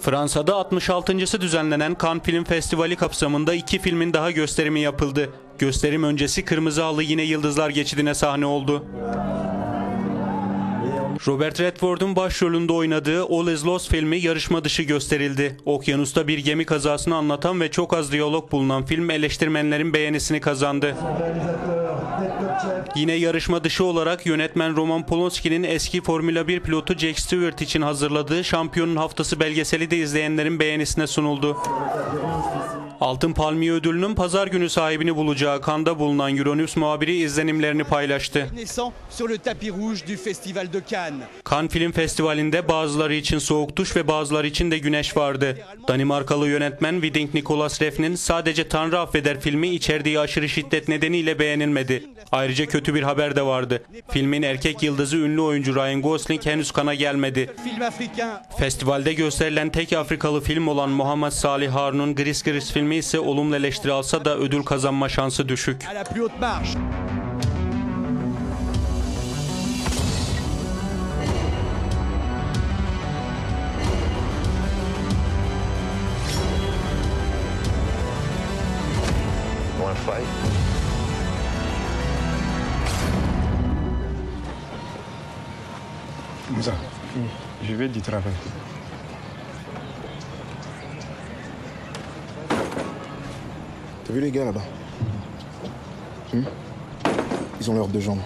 Fransa'da 66. düzenlenen Cannes Film Festivali kapsamında iki filmin daha gösterimi yapıldı. Gösterim öncesi Kırmızı Halı yine Yıldızlar Geçidi'ne sahne oldu. Robert Redford'un başrolünde oynadığı All Is Lost filmi yarışma dışı gösterildi. Okyanusta bir gemi kazasını anlatan ve çok az diyalog bulunan film eleştirmenlerin beğenisini kazandı. Yine yarışma dışı olarak yönetmen Roman Polanski'nin eski Formula 1 pilotu Jack Stewart için hazırladığı Şampiyonun Haftası belgeseli de izleyenlerin beğenisine sunuldu. Altın Palmiye ödülünün pazar günü sahibini bulacağı kanda bulunan Euronews muhabiri izlenimlerini paylaştı. Cannes Film Festivali'nde bazıları için soğuk duş ve bazıları için de güneş vardı. Danimarkalı yönetmen Winding Nicholas Refn'in sadece Tanrı affeder filmi içerdiği aşırı şiddet nedeniyle beğenilmedi. Ayrıca kötü bir haber de vardı. Filmin erkek yıldızı ünlü oyuncu Ryan Gosling henüz kana gelmedi. Film Festivalde gösterilen tek Afrikalı film olan Muhammed Salih Harun'un Gris Gris filmi ise olumlu eleştiri alsa da ödül kazanma şansı düşük. à la plus haute T'as vu les gars là-bas? Hmm? Ils ont leurs deux jambes.